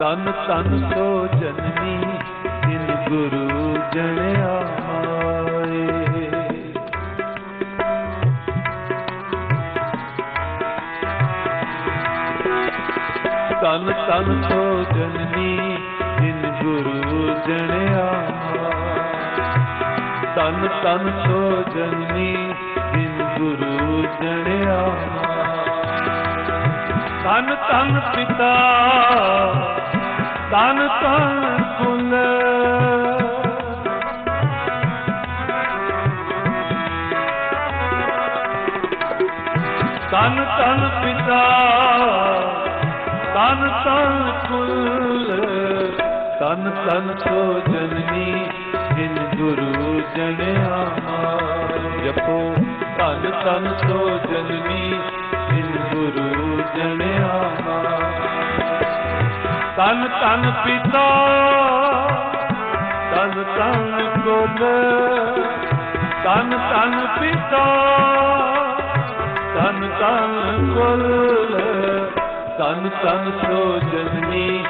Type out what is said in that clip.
ਤਨ ਤਨ ਸੋ ਜਨਨੀ ਜਿਨ ਗੁਰੂ ਜਣਿਆ ਮਾਰੇ ਤਨ ਤਨ ਸੋ ਜਨਨੀ ਜਿਨ ਗੁਰੂ ਜਣਿਆ ਤਨ ਤਨ ਸੋ ਜਨਨੀ ਜਿਨ ਗੁਰੂ ਜਣਿਆ ਤਨ ਤਨ ਪਿਤਾ ਤਨ ਤਨ ਕੁਲ ਤਨ ਤਨ ਪਿਤਾ ਤਨ ਤਨ ਕੁਲ ਤਨ ਤਨ ਸੋ ਜਨਨੀ ਜਿਨ ਗੁਰੂ ਜਣਿਆ ਜਪੋ ਤਨ ਤਨ ਸੋ ਜਨਨੀ ਜਿਨ ਗੁਰੂ ਜਣਿਆ ਤਨ ਤਨ ਪਿਤਾ ਤਨ ਤਨ ਕੁਲ ਤਨ ਤਨ ਪਿਤਾ ਤਨ ਤਨ ਕੁਲ ਤਨ ਤਨ ਸੋ ਜਨਨੀ